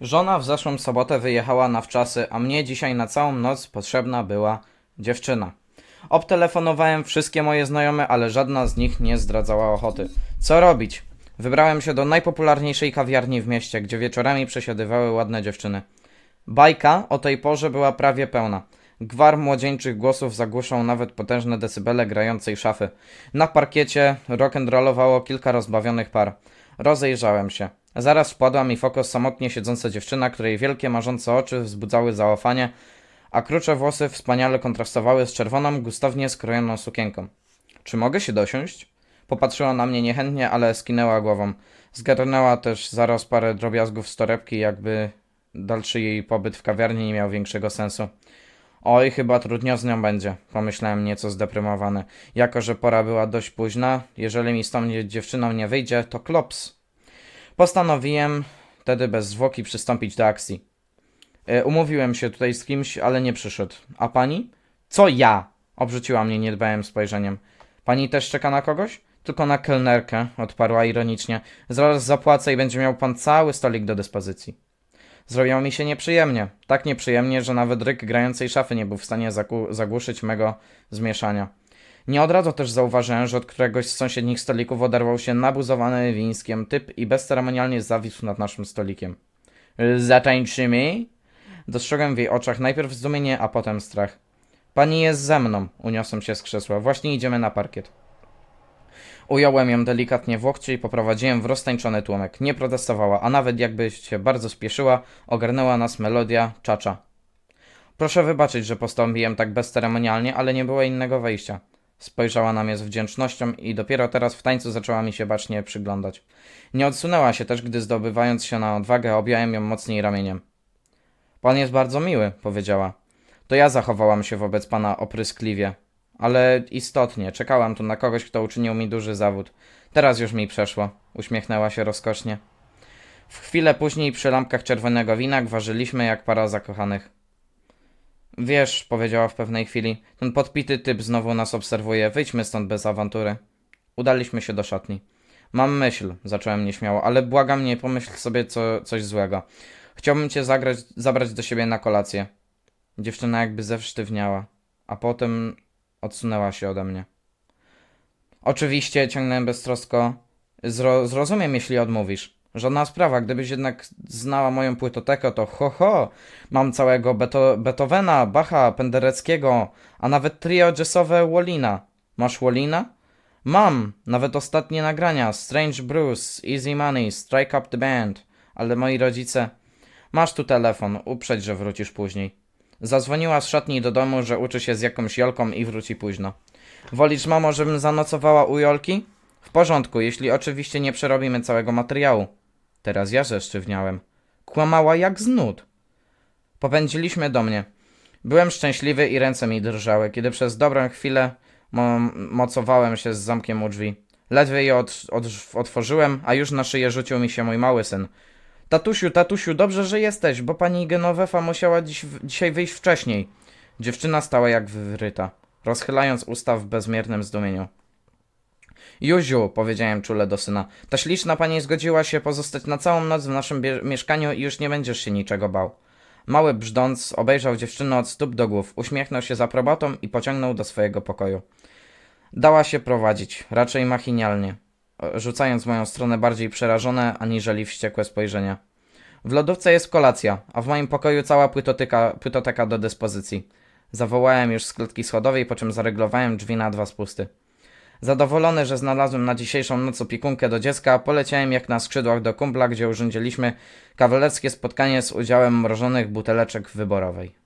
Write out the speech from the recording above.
Żona w zeszłą sobotę wyjechała na wczasy, a mnie dzisiaj na całą noc potrzebna była dziewczyna. Obtelefonowałem wszystkie moje znajome, ale żadna z nich nie zdradzała ochoty. Co robić? Wybrałem się do najpopularniejszej kawiarni w mieście, gdzie wieczorami przesiadywały ładne dziewczyny. Bajka o tej porze była prawie pełna. Gwar młodzieńczych głosów zagłuszał nawet potężne decybele grającej szafy. Na parkiecie rock'n'rollowało kilka rozbawionych par. Rozejrzałem się. Zaraz wpadła mi w oko samotnie siedząca dziewczyna, której wielkie marzące oczy wzbudzały zaufanie, a krucze włosy wspaniale kontrastowały z czerwoną, gustownie skrojoną sukienką. Czy mogę się dosiąść? Popatrzyła na mnie niechętnie, ale skinęła głową. Zgarnęła też zaraz parę drobiazgów z torebki, jakby dalszy jej pobyt w kawiarni nie miał większego sensu. Oj, chyba trudno z nią będzie, pomyślałem nieco zdeprymowany. Jako, że pora była dość późna, jeżeli mi z tą dziewczyną nie wyjdzie, to klops. Postanowiłem wtedy bez zwłoki przystąpić do akcji. E, umówiłem się tutaj z kimś, ale nie przyszedł. A pani? Co ja? Obrzuciła mnie niedbałym spojrzeniem. Pani też czeka na kogoś? Tylko na kelnerkę, odparła ironicznie. Zaraz zapłacę i będzie miał pan cały stolik do dyspozycji. Zrobiło mi się nieprzyjemnie. Tak nieprzyjemnie, że nawet ryk grającej szafy nie był w stanie zagłuszyć mego zmieszania. Nie od razu też zauważyłem, że od któregoś z sąsiednich stolików oderwał się nabuzowany wińskiem typ i bezceremonialnie zawisł nad naszym stolikiem. Zatańczymy? Dostrzegłem w jej oczach najpierw zdumienie, a potem strach. Pani jest ze mną, uniosłem się z krzesła. Właśnie idziemy na parkiet. Ująłem ją delikatnie w łokcie i poprowadziłem w roztańczony tłumek. Nie protestowała, a nawet jakby się bardzo spieszyła, ogarnęła nas melodia czacza. Proszę wybaczyć, że postąpiłem tak bezceremonialnie, ale nie było innego wejścia. Spojrzała na mnie z wdzięcznością i dopiero teraz w tańcu zaczęła mi się bacznie przyglądać. Nie odsunęła się też, gdy zdobywając się na odwagę, objąłem ją mocniej ramieniem. Pan jest bardzo miły, powiedziała. To ja zachowałam się wobec pana opryskliwie. Ale istotnie, czekałam tu na kogoś, kto uczynił mi duży zawód. Teraz już mi przeszło. Uśmiechnęła się rozkosznie. W chwilę później przy lampkach czerwonego wina gwarzyliśmy jak para zakochanych. Wiesz, powiedziała w pewnej chwili, ten podpity typ znowu nas obserwuje. Wyjdźmy stąd bez awantury. Udaliśmy się do szatni. Mam myśl, zacząłem nieśmiało, ale błagam nie pomyśl sobie co, coś złego. Chciałbym cię zagrać, zabrać do siebie na kolację. Dziewczyna jakby zewsztywniała, a potem odsunęła się ode mnie. Oczywiście, ciągnąłem beztrosko. Zro, zrozumiem, jeśli odmówisz. Żadna sprawa, gdybyś jednak znała moją płytotekę, to ho ho, mam całego Beto, Beethovena, Bacha, Pendereckiego, a nawet trio jazzowe Wallina. Masz Wallina? Mam, nawet ostatnie nagrania, Strange Bruce, Easy Money, Strike Up the Band, ale moi rodzice... Masz tu telefon, uprzedź, że wrócisz później. Zadzwoniła z szatni do domu, że uczy się z jakąś Jolką i wróci późno. Wolisz, mamo, żebym zanocowała u Jolki? W porządku, jeśli oczywiście nie przerobimy całego materiału. Teraz ja zeszczywniałem. Kłamała jak z nut. Popędziliśmy do mnie. Byłem szczęśliwy i ręce mi drżały, kiedy przez dobrą chwilę mo mocowałem się z zamkiem u drzwi. Ledwie je od od otworzyłem, a już na szyję rzucił mi się mój mały syn. Tatusiu, tatusiu, dobrze, że jesteś, bo pani Genovefa musiała dziś, dzisiaj wyjść wcześniej. Dziewczyna stała jak wyryta, rozchylając usta w bezmiernym zdumieniu. Juziu, powiedziałem czule do syna, ta śliczna pani zgodziła się pozostać na całą noc w naszym mieszkaniu i już nie będziesz się niczego bał. Mały brzdąc obejrzał dziewczynę od stóp do głów, uśmiechnął się z aprobatą i pociągnął do swojego pokoju. Dała się prowadzić, raczej machinialnie, rzucając w moją stronę bardziej przerażone aniżeli wściekłe spojrzenia. W lodówce jest kolacja, a w moim pokoju cała płytoteka, płytoteka do dyspozycji. Zawołałem już z klatki schodowej, po czym zareglowałem drzwi na dwa spusty. Zadowolony, że znalazłem na dzisiejszą noc opiekunkę do dziecka, poleciałem jak na skrzydłach do kumpla, gdzie urządziliśmy kawalerski spotkanie z udziałem mrożonych buteleczek wyborowej.